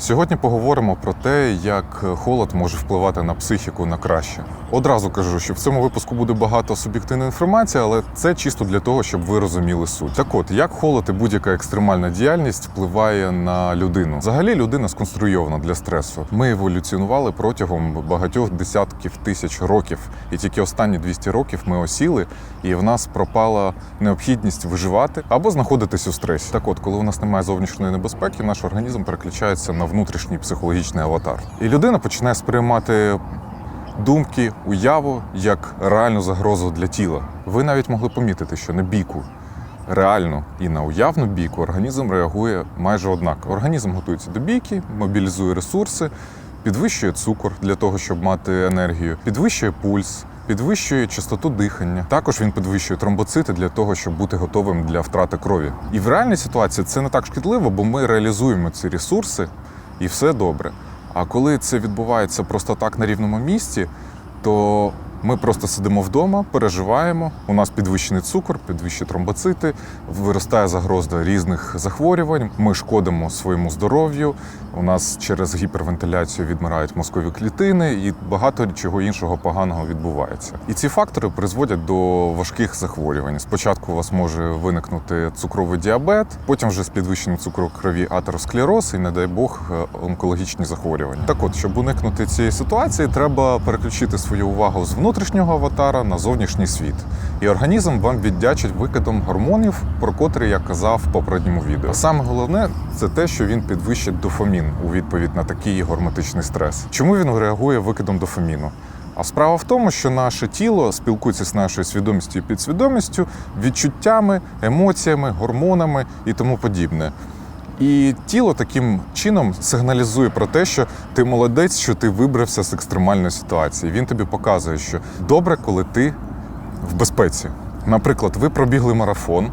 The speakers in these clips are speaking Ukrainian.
Сьогодні поговоримо про те, як холод може впливати на психіку на краще. Одразу кажу, що в цьому випуску буде багато суб'єктивної інформації, але це чисто для того, щоб ви розуміли суть. Так от, як холод і будь-яка екстремальна діяльність впливає на людину. Взагалі, людина сконструйована для стресу. Ми еволюціонували протягом багатьох десятків тисяч років, і тільки останні 200 років ми осіли, і в нас пропала необхідність виживати або знаходитись у стресі. Так от, коли у нас немає зовнішньої небезпеки, наш організм переключається на внутрішній психологічний аватар. І людина починає сприймати думки, уяву як реальну загрозу для тіла. Ви навіть могли помітити, що на бійку реальну і на уявну бійку організм реагує майже однаково. Організм готується до бійки, мобілізує ресурси, підвищує цукор для того, щоб мати енергію, підвищує пульс. Підвищує частоту дихання. Також він підвищує тромбоцити для того, щоб бути готовим для втрати крові. І в реальній ситуації це не так шкідливо, бо ми реалізуємо ці ресурси і все добре. А коли це відбувається просто так на рівному місці, то ми просто сидимо вдома, переживаємо. У нас підвищений цукор, підвищені тромбоцити, виростає загроза різних захворювань. Ми шкодимо своєму здоров'ю. У нас через гіпервентиляцію відмирають мозкові клітини, і багато чого іншого поганого відбувається. І ці фактори призводять до важких захворювань. Спочатку у вас може виникнути цукровий діабет, потім вже з підвищенням цукру крові атеросклероз і, не дай Бог, онкологічні захворювання. Так от, щоб уникнути цієї ситуації, треба переключити свою увагу з внутрішнього аватара на зовнішній світ. І організм вам віддячить викидом гормонів, про котрі я казав в попередньому відео. Саме головне це те, що він підвищить дофамін у відповідь на такий горматичний стрес. Чому він реагує викидом дофаміну? А справа в тому, що наше тіло спілкується з нашою свідомістю і підсвідомістю, відчуттями, емоціями, гормонами і тому подібне. І тіло таким чином сигналізує про те, що ти молодець, що ти вибрався з екстремальної ситуації. Він тобі показує, що добре, коли ти в безпеці. Наприклад, ви пробігли марафон,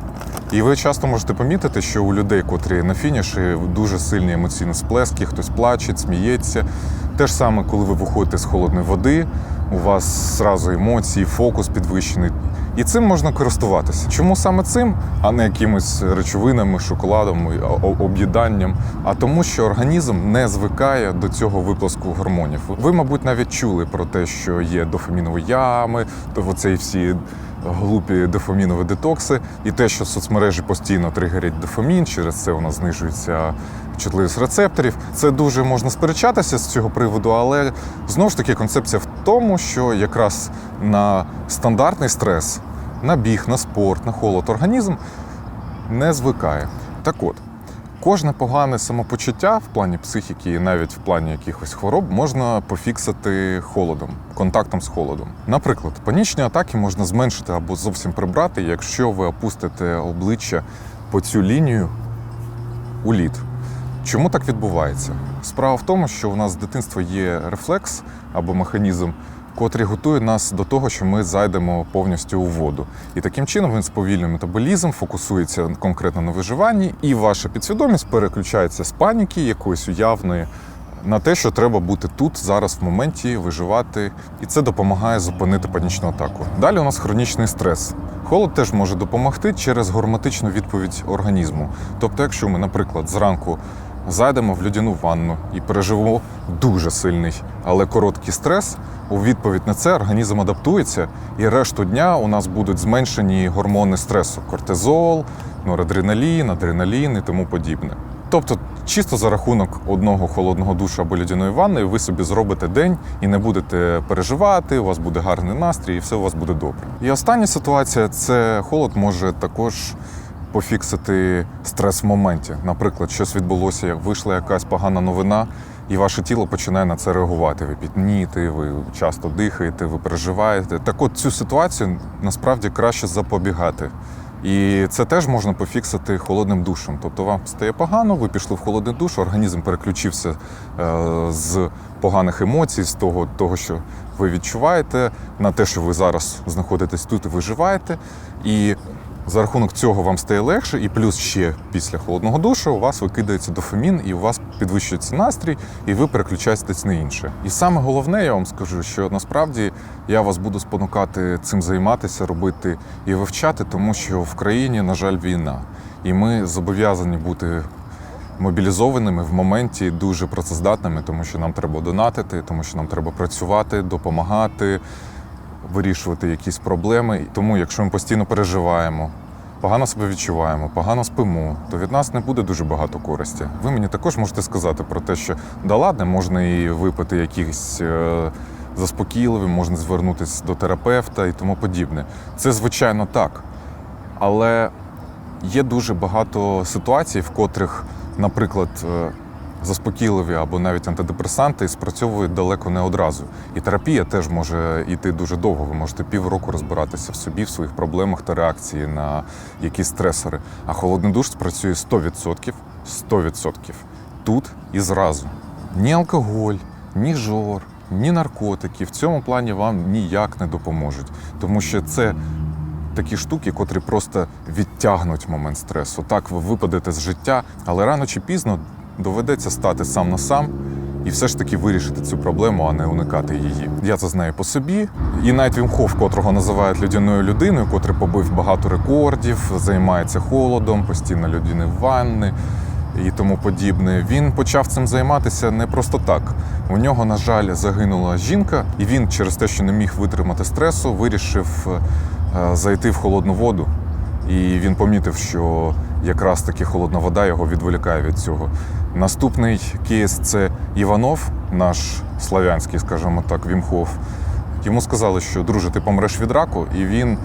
і ви часто можете помітити, що у людей, котрі на фініші, дуже сильні емоційні сплески, хтось плаче, сміється. Те ж саме, коли ви виходите з холодної води, у вас зразу емоції, фокус підвищений. І цим можна користуватися. Чому саме цим, а не якимись речовинами, шоколадом, об'їданням? А тому, що організм не звикає до цього виплеску гормонів. Ви, мабуть, навіть чули про те, що є дофамінові ями, то оцей всі глупі дофамінові детокси, і те, що соцмережі постійно тригерять дофамін, через це у нас знижується чутливість рецепторів. Це дуже можна сперечатися з цього приводу, але знову ж таки концепція в тому, що якраз на стандартний стрес, на біг, на спорт, на холод організм не звикає. Так от. Кожне погане самопочуття в плані психіки і навіть в плані якихось хвороб можна пофіксити холодом, контактом з холодом. Наприклад, панічні атаки можна зменшити або зовсім прибрати, якщо ви опустите обличчя по цю лінію у лід. Чому так відбувається? Справа в тому, що у нас з дитинства є рефлекс або механізм, котрий готує нас до того, що ми зайдемо повністю у воду. І таким чином він сповільнює метаболізм, фокусується конкретно на виживанні, і ваша підсвідомість переключається з паніки якоїсь уявної на те, що треба бути тут зараз в моменті виживати, і це допомагає зупинити панічну атаку. Далі у нас хронічний стрес. Холод теж може допомогти через горматичну відповідь організму. Тобто, якщо ми, наприклад, зранку зайдемо в людяну ванну і переживемо дуже сильний, але короткий стрес. У відповідь на це організм адаптується, і решту дня у нас будуть зменшені гормони стресу: кортизол, норадреналін, адреналін і тому подібне. Тобто, чисто за рахунок одного холодного душу або людяної ванни, ви собі зробите день і не будете переживати, у вас буде гарний настрій, і все у вас буде добре. І остання ситуація це холод може також пофіксити стрес в моменті. Наприклад, щось відбулося, як вийшла якась погана новина, і ваше тіло починає на це реагувати. Ви пітнієте, ви часто дихаєте, ви переживаєте. Так от цю ситуацію насправді краще запобігати. І це теж можна пофіксити холодним душем. Тобто вам стає погано, ви пішли в холодний душ, організм переключився е, з поганих емоцій, з того, того, що ви відчуваєте, на те, що ви зараз знаходитесь тут і виживаєте. І за рахунок цього вам стає легше, і плюс ще після холодного душу у вас викидається дофамін, і у вас підвищується настрій, і ви переключаєтесь на інше. І саме головне, я вам скажу, що насправді я вас буду спонукати цим займатися, робити і вивчати, тому що в країні, на жаль, війна, і ми зобов'язані бути мобілізованими в моменті, дуже працездатними, тому що нам треба донатити, тому що нам треба працювати, допомагати, вирішувати якісь проблеми. Тому, якщо ми постійно переживаємо, погано себе відчуваємо, погано спимо, то від нас не буде дуже багато користі. Ви мені також можете сказати про те, що да ладно, можна і випити якісь. е, Заспокійливі, можна звернутися до терапевта і тому подібне. Це звичайно так. Але є дуже багато ситуацій, в котрих, наприклад, е, заспокійливі або навіть антидепресанти спрацьовують далеко не одразу. І терапія теж може йти дуже довго. Ви можете півроку розбиратися в собі, в своїх проблемах та реакції на якісь стресори. А холодний душ спрацює 100%, 100% тут і зразу. Ні алкоголь, ні жор, ні наркотики в цьому плані вам ніяк не допоможуть, тому що це такі штуки, котрі просто відтягнуть момент стресу. Так ви випадете з життя, але рано чи пізно доведеться стати сам на сам і все ж таки вирішити цю проблему, а не уникати її. Я це знаю по собі. І навіть Вім Хоф, котрого називають людяною людиною, котрий побив багато рекордів, займається холодом, постійно людини в ванни і тому подібне. Він почав цим займатися не просто так. У нього, на жаль, загинула жінка, і він через те, що не міг витримати стресу, вирішив е, зайти в холодну воду. І він помітив, що якраз таки холодна вода його відволікає від цього. Наступний кейс це Іванов, наш славянський, скажімо так, Вімхов. Йому сказали, що друже, ти помреш від раку, і він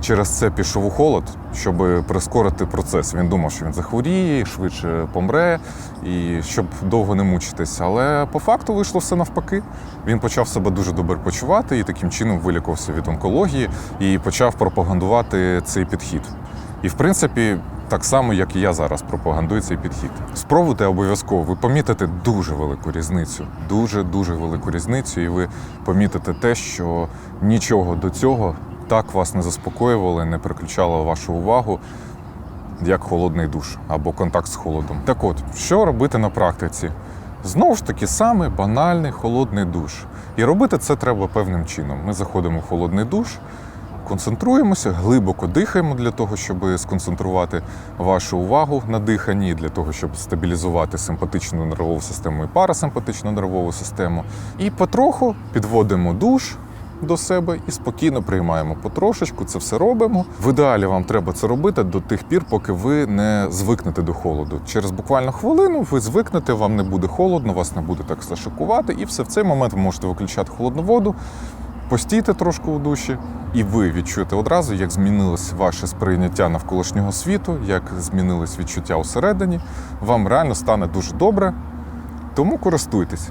через це пішов у холод, щоб прискорити процес. Він думав, що він захворіє, швидше помре, і щоб довго не мучитись. Але по факту вийшло все навпаки. Він почав себе дуже добре почувати і таким чином вилікувався від онкології і почав пропагандувати цей підхід. І в принципі, так само, як і я зараз пропагандую цей підхід. Спробуйте обов'язково, ви помітите дуже велику різницю, дуже дуже велику різницю, і ви помітите те, що нічого до цього так вас не заспокоювало, не переключало вашу увагу, як холодний душ або контакт з холодом. Так от, що робити на практиці? Знову ж таки, саме банальний холодний душ. І робити це треба певним чином. Ми заходимо в холодний душ, концентруємося, глибоко дихаємо для того, щоб сконцентрувати вашу увагу на диханні, для того, щоб стабілізувати симпатичну нервову систему і парасимпатичну нервову систему. І потроху підводимо душ. До себе і спокійно приймаємо потрошечку, це все робимо. В ідеалі вам треба це робити до тих пір, поки ви не звикнете до холоду. Через буквально хвилину ви звикнете, вам не буде холодно, вас не буде так зашикувати, і все в цей момент ви можете виключати холодну воду, постійте трошки у душі, і ви відчуєте одразу, як змінилось ваше сприйняття навколишнього світу, як змінилось відчуття усередині. Вам реально стане дуже добре, тому користуйтесь.